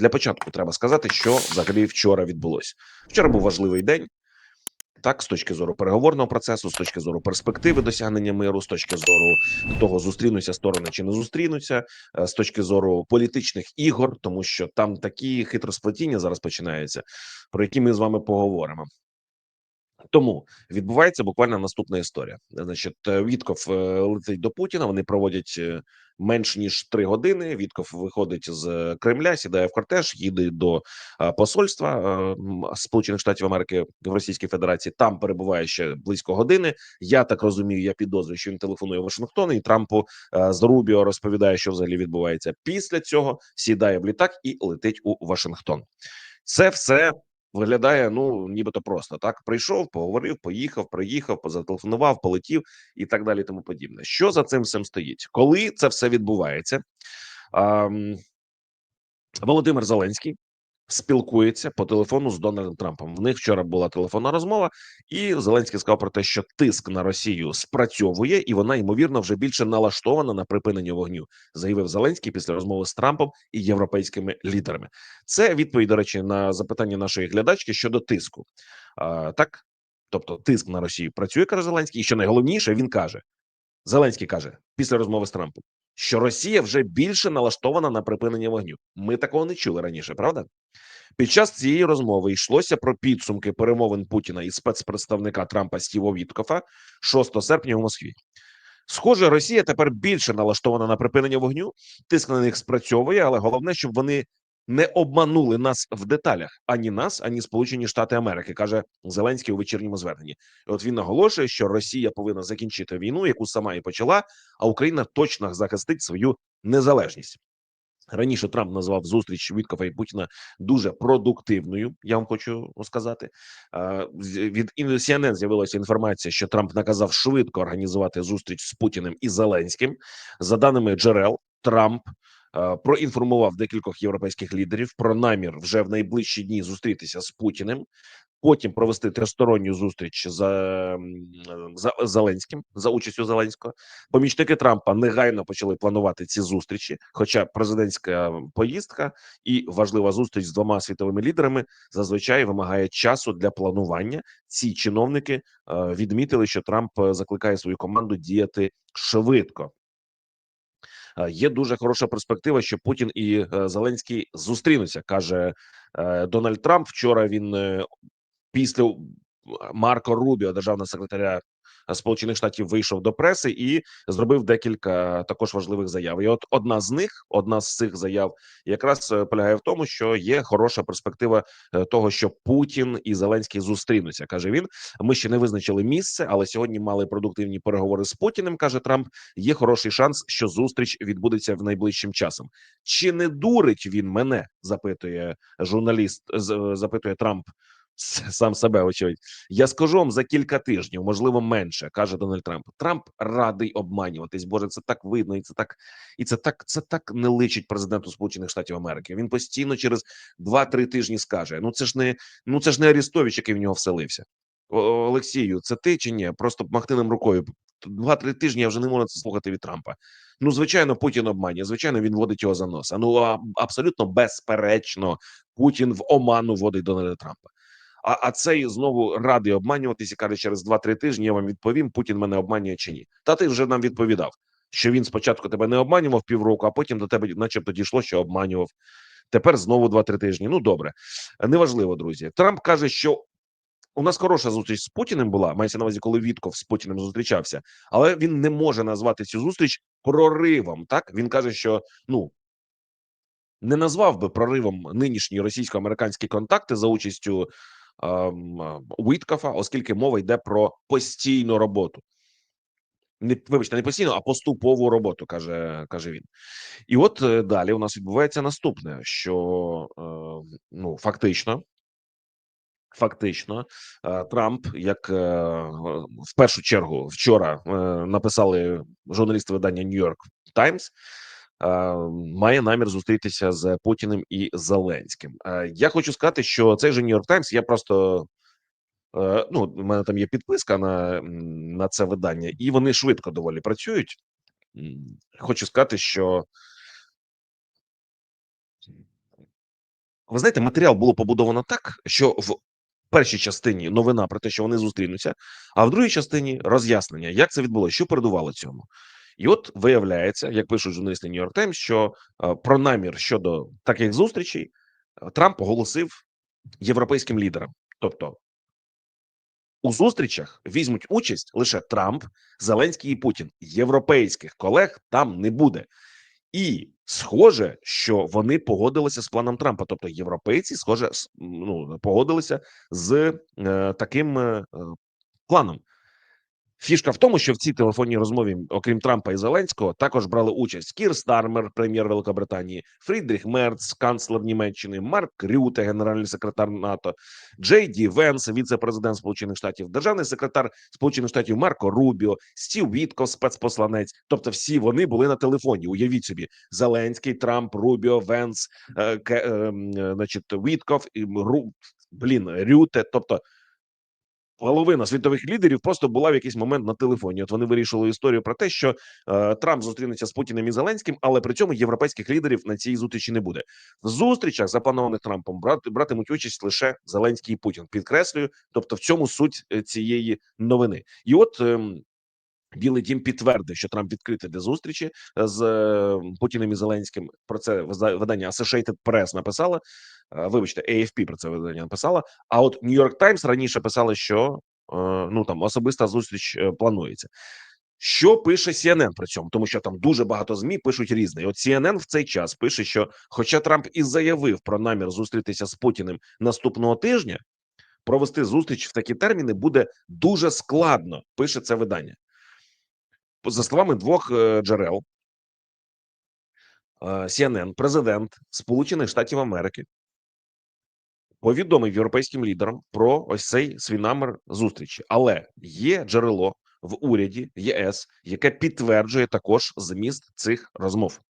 Для початку треба сказати, що взагалі вчора відбулося. Вчора був важливий день. Так, з точки зору переговорного процесу, з точки зору перспективи досягнення миру, з точки зору того, зустрінуться сторони чи не зустрінуться, е, з точки зору політичних ігор, тому що там такі хитросплетіння зараз починаються, про які ми з вами поговоримо. Тому відбувається буквально наступна історія. Значить, е, Вітков е, летить до Путіна. Вони проводять е, менш ніж три години. Вітков виходить з Кремля, сідає в кортеж, їде до посольства Сполучених Штатів Америки в Російській Федерації. Там перебуває ще близько години. Я так розумію, я підозрюю, що він телефонує Вашингтон і Трампу з Рубіо розповідає, що взагалі відбувається. Після цього сідає в літак і летить у Вашингтон. Це все виглядає ну нібито просто так. Прийшов, поговорив, поїхав, приїхав, позателефонував, полетів і так далі. Тому подібне. Що за цим всім стоїть? Коли це все відбувається? Ем, Володимир Зеленський спілкується по телефону з Дональдом Трампом. В них вчора була телефонна розмова, і Зеленський сказав про те, що тиск на Росію спрацьовує, і вона ймовірно вже більше налаштована на припинення вогню, заявив Зеленський після розмови з Трампом і європейськими лідерами. Це відповідь, до речі, на запитання нашої глядачки щодо тиску. А, так, тобто, тиск на Росію працює, каже Зеленський, і що найголовніше, він каже: Зеленський каже після розмови з Трампом, що Росія вже більше налаштована на припинення вогню. Ми такого не чули раніше, правда? Під час цієї розмови йшлося про підсумки перемовин Путіна і спецпредставника Трампа Стіво Віткофа 6 серпня в Москві. Схоже, Росія тепер більше налаштована на припинення вогню. Тиск на них спрацьовує, але головне, щоб вони не обманули нас в деталях ані нас, ані Сполучені Штати Америки, каже Зеленський у вечірньому зверненні. І От він наголошує, що Росія повинна закінчити війну, яку сама і почала, а Україна точно захистить свою незалежність. Раніше Трамп назвав зустріч Віткофа і Путіна дуже продуктивною. Я вам хочу сказати. Від CNN з'явилася інформація, що Трамп наказав швидко організувати зустріч з Путіним і Зеленським. За даними джерел, Трамп проінформував декількох європейських лідерів про намір вже в найближчі дні зустрітися з Путіним. Потім провести тристоронню зустріч за, за Зеленським за участю Зеленського. Помічники Трампа негайно почали планувати ці зустрічі. Хоча президентська поїздка і важлива зустріч з двома світовими лідерами зазвичай вимагає часу для планування. Ці чиновники е, відмітили, що Трамп е, закликає свою команду діяти швидко. Е, Є дуже хороша перспектива, що Путін і е, Зеленський зустрінуться, каже е, Дональд Трамп. Вчора він після Марко Рубіо, державного секретаря Сполучених Штатів, вийшов до преси і зробив декілька також важливих заяв. І от одна з них, одна з цих заяв, якраз е, полягає в тому, що є хороша перспектива е, того, що Путін і Зеленський зустрінуться. каже він. Ми ще не визначили місце, але сьогодні мали продуктивні переговори з Путіним. каже Трамп. Є хороший шанс, що зустріч відбудеться в найближчим часом. Чи не дурить він мене? запитує журналіст, запитує Трамп сам себе. Очевидь, я скажу вам за кілька тижнів, можливо, менше, каже Дональд Трамп. Трамп радий обманюватись. Боже, це так видно, і це так, і це так, це так не личить президенту Сполучених Штатів Америки. Він постійно через 2-3 тижні скаже: Ну це ж не ну це ж не Арістович, який в нього вселився. Олексію, це ти чи ні? Просто махни нам рукою. Два-три тижні я вже не можу це слухати від Трампа. Ну, звичайно, Путін обманює. Звичайно, він водить його за носа. Ну а, абсолютно безперечно, Путін в оману водить Дональда Трампа. А, а цей знову радий обманюватися. Каже, через 2-3 тижні я вам відповім, Путін мене обманює чи ні. Та ти вже нам відповідав, що він спочатку тебе не обманював півроку, а потім до тебе, начебто, дійшло, що обманював. Тепер знову 2-3 тижні. Ну добре, неважливо, друзі. Трамп каже, що у нас хороша зустріч з Путіним була. Мається на увазі, коли Вітков з Путіним зустрічався, але він не може назвати цю зустріч проривом. Так він каже, що ну не назвав би проривом нинішні російсько-американські контакти за участю Уіткафа, оскільки мова йде про постійну роботу. Не вибачте, не постійно, а поступову роботу, каже каже він. І от е, далі у нас відбувається наступне: що е, ну фактично, фактично, е, Трамп, як е, в першу чергу вчора е, написали журналісти видання New York Times, має намір зустрітися з Путіним і Зеленським. Е, Я хочу сказати, що цей же York Times, я просто е, ну, у мене там є підписка на, на це видання, і вони швидко доволі працюють. Хочу сказати, що Ви знаєте, матеріал було побудовано так, що в першій частині новина про те, що вони зустрінуться, а в другій частині роз'яснення, як це відбулося, що передувало цьому. І от виявляється, як пишуть журналісти York Times, що е, про намір щодо таких зустрічей е, Трамп оголосив європейським лідерам. Тобто у зустрічах візьмуть участь лише Трамп, Зеленський і Путін. Європейських колег там не буде. І схоже, що вони погодилися з планом Трампа. Тобто, європейці, схоже, ну погодилися з е, таким е, е, планом. Фішка в тому, що в цій телефонній розмові, окрім Трампа і Зеленського, також брали участь Кір Стармер, прем'єр Великобританії, Фрідріх Мерц, канцлер Німеччини, Марк Рюте, генеральний секретар НАТО, Джей Ді Венс, віце-президент Сполучених Штатів, державний секретар Сполучених Штатів Марко Рубіо, Стів Вітков, спецпосланець. Тобто, всі вони були на телефоні. Уявіть собі, Зеленський, Трамп, Рубіо, Венс, е, е, е, значить, Вітков, і Ру, блін, Рюте. Тобто, половина світових лідерів просто була в якийсь момент на телефоні. От вони вирішили історію про те, що е, Трамп зустрінеться з Путіним і Зеленським, але при цьому європейських лідерів на цій зустрічі не буде. В зустрічах, запланованих Трампом, брат, братимуть участь лише Зеленський і Путін. Підкреслюю, тобто в цьому суть е, цієї новини. І от. ем, Білий дім підтвердив, що Трамп відкритий для зустрічі з е, Путіним і Зеленським. Про це видання Associated Press написала. Е, Вибачте, AFP про це видання написала. А от New York Times раніше писали, що е, ну там особиста зустріч планується. Що пише CNN при цьому, тому що там дуже багато змі пишуть різне. І От CNN в цей час пише, що, хоча Трамп і заявив про намір зустрітися з Путіним наступного тижня, провести зустріч в такі терміни буде дуже складно. Пише це видання. За словами двох е, джерел, е, CNN, президент Сполучених Штатів Америки повідомив європейським лідерам про ось цей свій намір зустрічі, але є джерело в уряді ЄС, яке підтверджує також зміст цих розмов.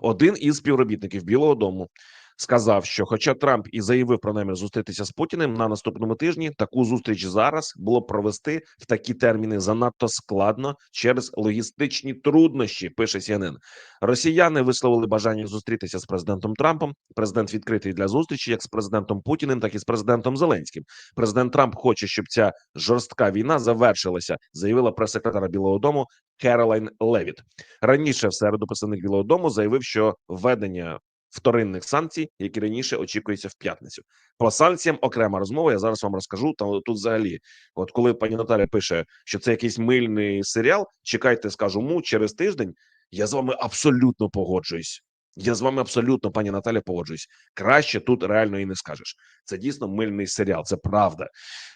Один із співробітників Білого Дому сказав, що, хоча Трамп і заявив про намір зустрітися з Путіним на наступному тижні, таку зустріч зараз було провести в такі терміни занадто складно через логістичні труднощі. Пише CNN. Росіяни висловили бажання зустрітися з президентом Трампом. Президент відкритий для зустрічі як з президентом Путіним, так і з президентом Зеленським. Президент Трамп хоче, щоб ця жорстка війна завершилася, заявила прес-секретар Білого Дому Керолайн Левіт. Раніше в середу представник Білого Дому заявив, що введення вторинних санкцій, які раніше очікується в п'ятницю. По санкціям окрема розмова. Я зараз вам розкажу. Там тут взагалі, от коли пані Наталя пише, що це якийсь мильний серіал, чекайте, скажу му через тиждень. Я з вами абсолютно погоджуюсь. Я з вами абсолютно, пані Наталя, погоджуюсь. Краще тут реально і не скажеш. Це дійсно мильний серіал, це правда.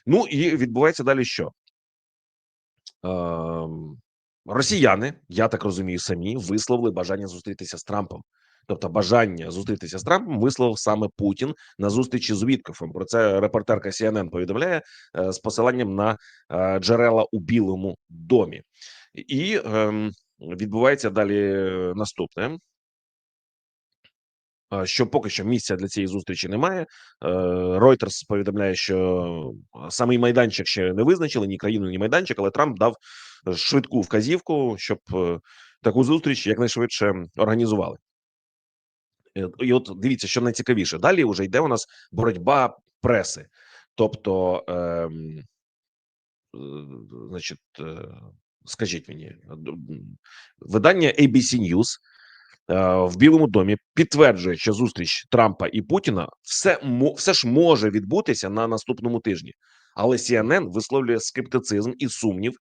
Ну і відбувається далі що? Ем, росіяни, я так розумію, самі висловили бажання зустрітися з Трампом. Тобто, бажання зустрітися з Трампом висловив саме Путін на зустрічі з Віткофом. Про це репортерка CNN повідомляє е, з посиланням на е, джерела у Білому домі, і ем, відбувається далі е, наступне. Що поки що місця для цієї зустрічі немає. Reuters повідомляє, що самий майданчик ще не визначили ні країну, ні майданчик, але Трамп дав швидку вказівку, щоб таку зустріч якнайшвидше організували. Е, І от дивіться, що найцікавіше. Далі вже йде у нас боротьба преси. Тобто, ем, е, значить, е, скажіть мені, видання ABC News е, в Білому домі підтверджує, що зустріч Трампа і Путіна все все ж може відбутися на наступному тижні. Але CNN висловлює скептицизм і сумнів,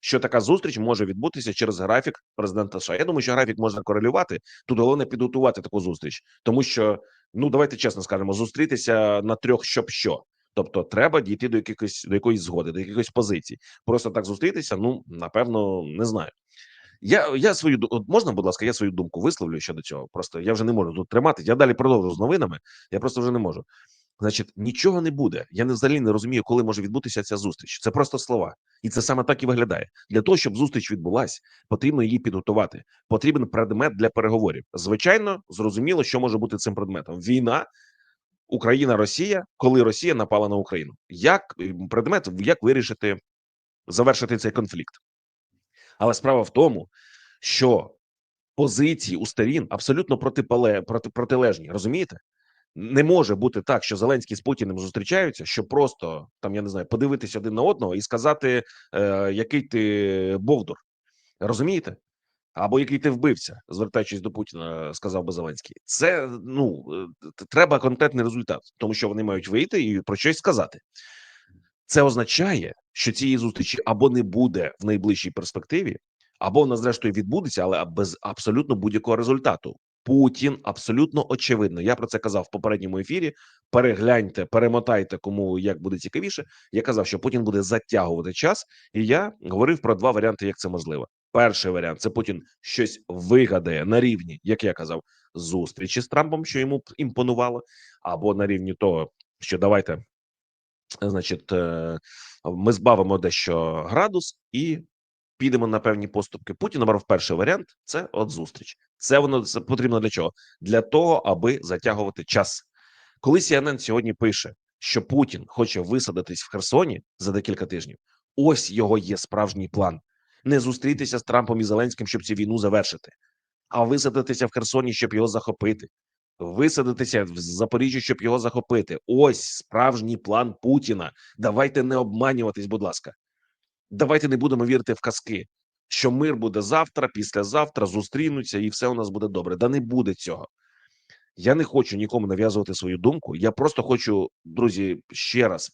що така зустріч може відбутися через графік президента США. Я думаю, що графік можна корелювати. Тут головне підготувати таку зустріч, тому що ну давайте чесно скажемо, зустрітися на трьох, щоб що. Тобто, треба дійти до якихось до якоїсь згоди, до якихось позицій. Просто так зустрітися. Ну напевно, не знаю. Я я свою можна, будь ласка, я свою думку висловлю щодо цього. Просто я вже не можу тут тримати. Я далі продовжу з новинами. Я просто вже не можу. Значить, нічого не буде. Я не взагалі не розумію, коли може відбутися ця зустріч. Це просто слова, і це саме так і виглядає. Для того, щоб зустріч відбулась, потрібно її підготувати. Потрібен предмет для переговорів. Звичайно, зрозуміло, що може бути цим предметом. Війна, Україна, Росія, коли Росія напала на Україну. Як предмет, як вирішити завершити цей конфлікт? Але справа в тому, що позиції у сторін абсолютно протипале, проти, протилежні. Розумієте? Не може бути так, що Зеленський з Путіним зустрічаються, щоб просто там я не знаю, подивитися один на одного і сказати, е, який ти бовдур. Розумієте? Або який ти вбивця, звертаючись до Путіна, сказав би Зеленський. Це ну е, треба конкретний результат, тому що вони мають вийти і про щось сказати. Це означає, що цієї зустрічі або не буде в найближчій перспективі, або вона зрештою відбудеться, але без абсолютно будь-якого результату. Путін абсолютно очевидно. Я про це казав в попередньому ефірі. Перегляньте, перемотайте, кому як буде цікавіше. Я казав, що Путін буде затягувати час, і я говорив про два варіанти, як це можливо. Перший варіант це Путін щось вигадає на рівні, як я казав, зустрічі з Трампом, що йому імпонувало, або на рівні того, що давайте, значить, е, ми збавимо дещо градус і підемо на певні поступки. Путін обрав перший варіант це от зустріч. Це воно це потрібно для чого? Для того, аби затягувати час. Коли CNN сьогодні пише, що Путін хоче висадитись в Херсоні за декілька тижнів, ось його є справжній план: не зустрітися з Трампом і Зеленським, щоб цю війну завершити, а висадитися в Херсоні, щоб його захопити. Висадитися в Запоріжжі, щоб його захопити. Ось справжній план Путіна. Давайте не обманюватись, будь ласка. Давайте не будемо вірити в казки, що мир буде завтра, післязавтра зустрінуться, і все у нас буде добре. Да не буде цього. Я не хочу нікому нав'язувати свою думку. Я просто хочу, друзі, ще раз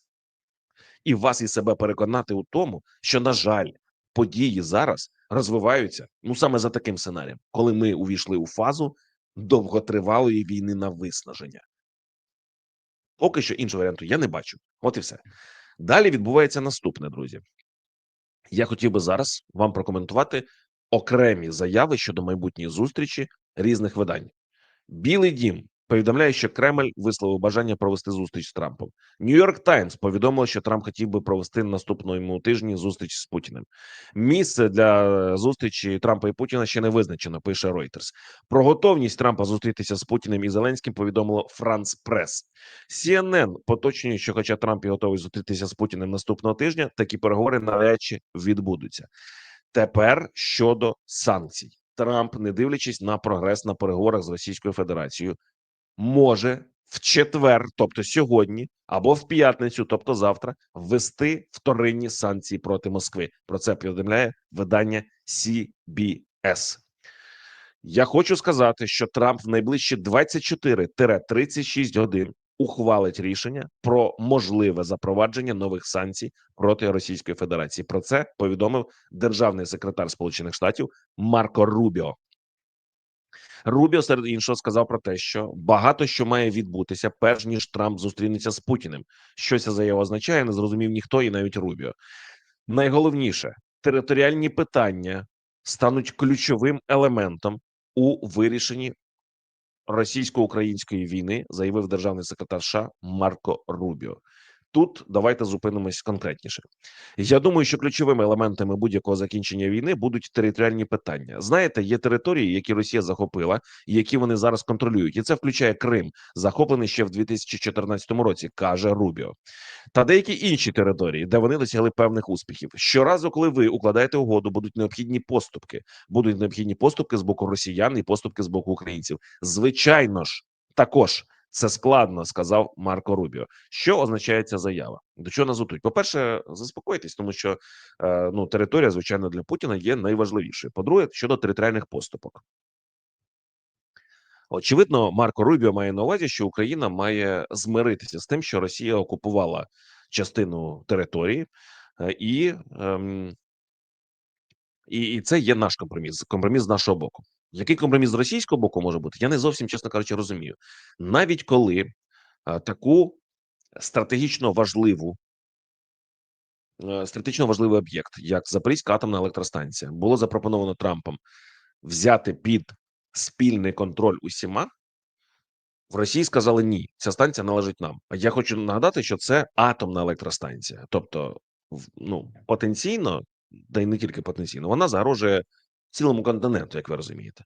і вас і себе переконати у тому, що на жаль, події зараз розвиваються ну саме за таким сценарієм, коли ми увійшли у фазу довготривалої війни на виснаження. Поки що іншого варіанту я не бачу. От і все. Далі відбувається наступне, друзі. Я хотів би зараз вам прокоментувати окремі заяви щодо майбутньої зустрічі різних видань. Білий дім повідомляє, що Кремль висловив бажання провести зустріч з Трампом. Нью-Йорк Таймс повідомило, що Трамп хотів би провести наступному тижні зустріч з Путіним. Місце для зустрічі Трампа і Путіна ще не визначено. Пише Reuters. Про готовність Трампа зустрітися з Путіним і Зеленським повідомило Франс Прес. CNN поточнює, що, хоча Трамп і готовий зустрітися з Путіним наступного тижня, такі переговори навряд чи відбудуться. Тепер щодо санкцій, Трамп, не дивлячись на прогрес на переговорах з Російською Федерацією, може в четвер, тобто сьогодні, або в п'ятницю, тобто завтра, ввести вторинні санкції проти Москви. Про це повідомляє видання CBS. Я хочу сказати, що Трамп в найближчі 24-36 годин ухвалить рішення про можливе запровадження нових санкцій проти Російської Федерації. Про це повідомив державний секретар Сполучених Штатів Марко Рубіо. Рубіо серед іншого сказав про те, що багато що має відбутися, перш ніж Трамп зустрінеться з Путіним. Що ця заява означає, не зрозумів ніхто, і навіть Рубіо. Найголовніше територіальні питання стануть ключовим елементом у вирішенні російсько-української війни, заявив державний секретар США Марко Рубіо. Тут давайте зупинимось конкретніше. Я думаю, що ключовими елементами будь-якого закінчення війни будуть територіальні питання. Знаєте, є території, які Росія захопила, і які вони зараз контролюють, і це включає Крим, захоплений ще в 2014 році, каже Рубіо, та деякі інші території, де вони досягли певних успіхів. Щоразу, коли ви укладаєте угоду, будуть необхідні поступки, будуть необхідні поступки з боку росіян і поступки з боку українців. Звичайно ж, також. Це складно, сказав Марко Рубіо. Що означає ця заява? До чого нас готують? По перше, заспокойтесь, тому що е, ну територія, звичайно, для Путіна є найважливішою. По-друге, щодо територіальних поступок. Очевидно, Марко Рубіо має на увазі, що Україна має змиритися з тим, що Росія окупувала частину території, е, і, ем, і, і це є наш компроміс. Компроміс з нашого боку. Який компроміс з російського боку може бути? Я не зовсім, чесно кажучи, розумію. Навіть коли а, таку стратегічно важливу е, стратегічно важливий об'єкт, як Запорізька атомна електростанція, було запропоновано Трампом взяти під спільний контроль усіма. В Росії сказали ні, ця станція належить нам. А я хочу нагадати, що це атомна електростанція, тобто, ну потенційно, та й не тільки потенційно, вона загрожує цілому континенту, як ви розумієте,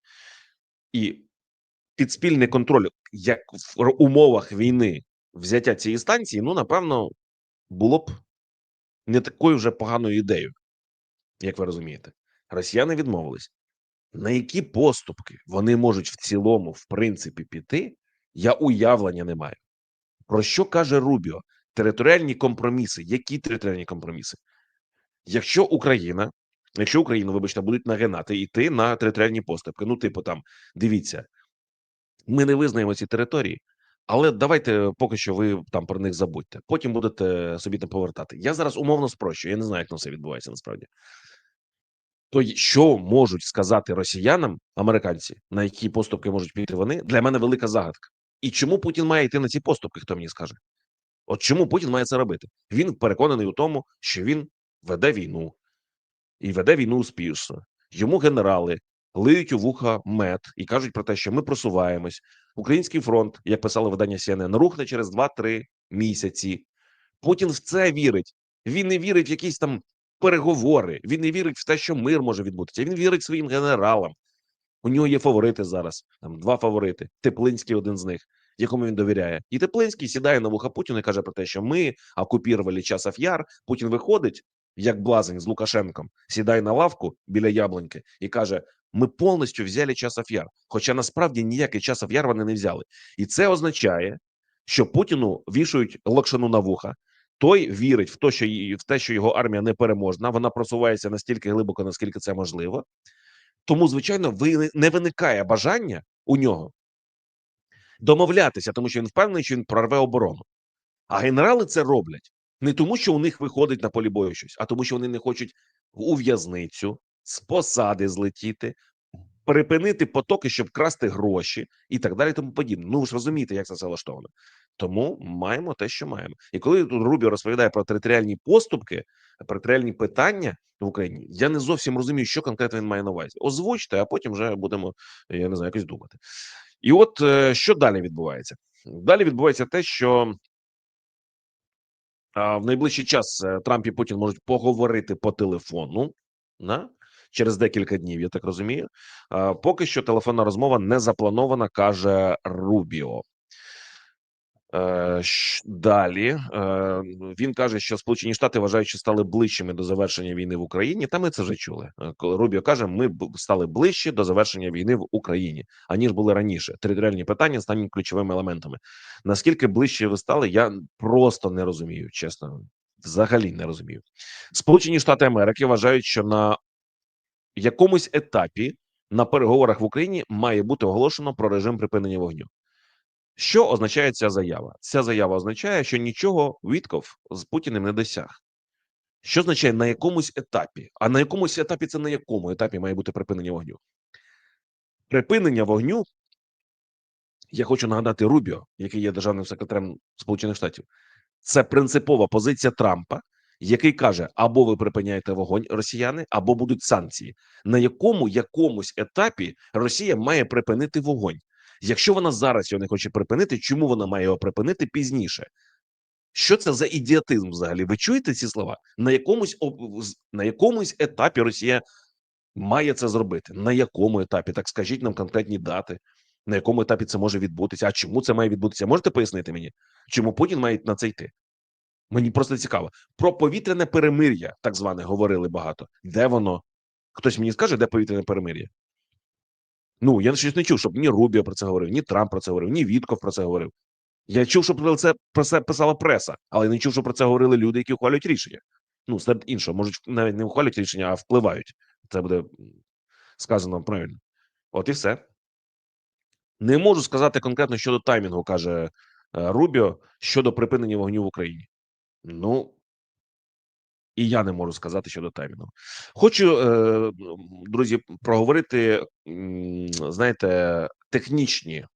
і під спільний контроль, як в умовах війни взяття цієї станції, ну напевно, було б не такою вже поганою ідеєю, як ви розумієте. Росіяни відмовились. На які поступки вони можуть в цілому, в принципі, піти, Я уявлення не маю. Про що каже Рубіо? Територіальні компроміси. Які територіальні компроміси? Якщо Україна, якщо Україну, вибачте, будуть нагинати йти на територіальні поступки, ну, типу, там дивіться, ми не визнаємо ці території, але давайте поки що ви там про них забудьте. Потім будете собі там повертати. Я зараз умовно спрощую. Я не знаю, як там все відбувається насправді. То що можуть сказати росіянам, американці, на які поступки можуть піти вони, для мене велика загадка. І чому Путін має йти на ці поступки? Хто мені скаже? От чому Путін має це робити? Він переконаний у тому, що він веде війну і веде війну успішно. Йому генерали лиють у вуха мед і кажуть про те, що ми просуваємось. Український фронт, як писало видання CNN, рухне через 2-3 місяці. Путін в це вірить. Він не вірить в якісь там переговори. Він не вірить в те, що мир може відбутися. Він вірить своїм генералам. У нього є фаворити зараз. Там два фаворити. Теплинський один з них, якому він довіряє. І Теплинський сідає на вуха Путіна і каже про те, що ми окупірували часов яр. Путін виходить як блазень з Лукашенком, сідає на лавку біля яблуньки і каже: Ми повністю взяли часов яр. Хоча насправді ніякий часов яр вони не взяли. І це означає, що Путіну вішають локшину на вуха. Той вірить в те, що в те, що його армія непереможна. Вона просувається настільки глибоко, наскільки це можливо. Тому, звичайно, не виникає бажання у нього домовлятися, тому що він впевнений, що він прорве оборону. А генерали це роблять не тому, що у них виходить на полі бою щось, а тому, що вони не хочуть у в'язницю з посади злетіти, припинити потоки, щоб красти гроші і так далі. Тому подібне. Ну ви ж розумієте, як це все влаштовано. Тому маємо те, що маємо. І коли тут Рубіо розповідає про територіальні поступки, територіальні питання в Україні, я не зовсім розумію, що конкретно він має на увазі. Озвучте, а потім вже будемо, я не знаю, якось думати. І от е, що далі відбувається? Далі відбувається те, що в найближчий час е, Трамп і Путін можуть поговорити по телефону на через декілька днів. Я так розумію. Поки що телефонна розмова не запланована, каже Рубіо. Е, Далі е, він каже, що Сполучені Штати вважають, що стали ближчими до завершення війни в Україні. Та ми це вже чули. Е, Коли Рубіо каже, ми стали ближче до завершення війни в Україні, аніж були раніше. Територіальні питання стануть ключовими елементами. Наскільки ближче ви стали, я просто не розумію. Чесно, взагалі не розумію. Сполучені Штати Америки вважають, що на якомусь етапі на переговорах в Україні має бути оголошено про режим припинення вогню. Що означає ця заява? Ця заява означає, що нічого Вітков з Путіним не досяг. Що означає на якомусь етапі? А на якомусь етапі це на якому етапі має бути припинення вогню? Припинення вогню. Я хочу нагадати Рубіо, який є державним секретарем Сполучених Штатів. Це принципова позиція Трампа, який каже: або ви припиняєте вогонь росіяни, або будуть санкції. На якому якомусь етапі Росія має припинити вогонь? Якщо вона зараз його не хоче припинити, чому вона має його припинити пізніше? Що це за ідіотизм взагалі? Ви чуєте ці слова? На якомусь на якомусь етапі Росія має це зробити? На якому етапі? Так скажіть нам конкретні дати, на якому етапі це може відбутися? А чому це має відбутися? Можете пояснити мені, чому Путін має на це йти? Мені просто цікаво. Про повітряне перемир'я, так зване, говорили багато. Де воно? Хтось мені скаже, де повітряне перемир'я? Ну, я щось не чув, щоб ні Рубіо про це говорив, ні Трамп про це говорив, ні Вітков про це говорив. Я чув, що про це про це писала преса, але не чув, що про це говорили люди, які ухвалюють рішення. Ну, серед іншого, можуть навіть не ухвалюють рішення, а впливають. Це буде сказано правильно. От і все. Не можу сказати конкретно щодо таймінгу, каже е, Рубіо, щодо припинення вогню в Україні. Ну, і я не можу сказати щодо таймінгу. Хочу, е, друзі, проговорити, знаєте, технічні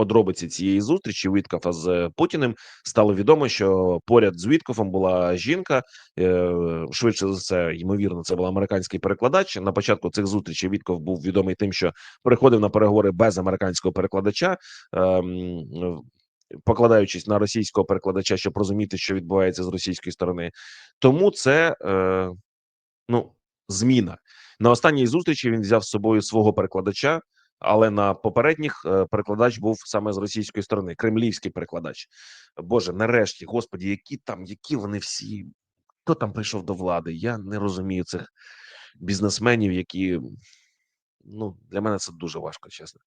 подробиці цієї зустрічі Віткофа з Путіним. Стало відомо, що поряд з Віткофом була жінка. е, Швидше за все, ймовірно, це був американський перекладач. На початку цих зустрічей Вітков був відомий тим, що приходив на переговори без американського перекладача. Покладаючись на російського перекладача, щоб розуміти, що відбувається з російської сторони, тому це е, ну зміна на останній зустрічі. Він взяв з собою свого перекладача, але на попередніх е, перекладач був саме з російської сторони, кремлівський перекладач. Боже, нарешті, господі, які там, які вони всі, хто там прийшов до влади? Я не розумію цих бізнесменів, які Ну, для мене це дуже важко, чесно.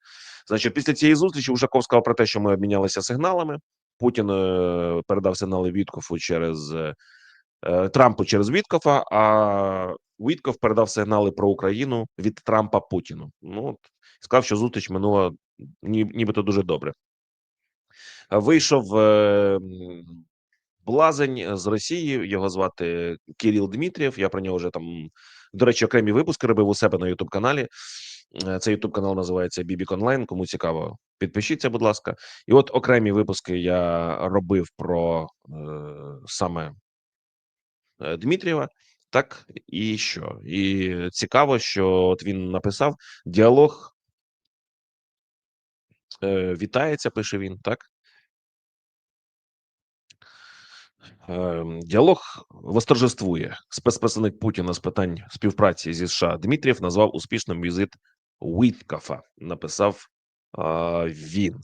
Значить, після цієї зустрічі Ушаков сказав про те, що ми обмінялися сигналами. Путін е, передав сигнали Віткофу через е, е, Трампу через Віткофа, а Вітков передав сигнали про Україну від Трампа Путіну. Ну, сказав, що зустріч минула ні, нібито дуже добре. Вийшов е, блазень з Росії. Його звати Кирил Дмитрієв. Я про нього вже там, до речі, окремі випуски робив у себе на Ютуб каналі. Е, Цей Ютуб канал називається Бібік Онлайн. Кому цікаво, підпишіться, будь ласка. І от окремі випуски я робив про е, саме е, Дмитрієва. Так і що? І цікаво, що от він написав діалог. Е, вітається, пише він, так? Ем, Діалог восторжествує. Спецпредставник Путіна з питань співпраці зі США Дмитрієв назвав успішним візит Уіткафа. Написав він.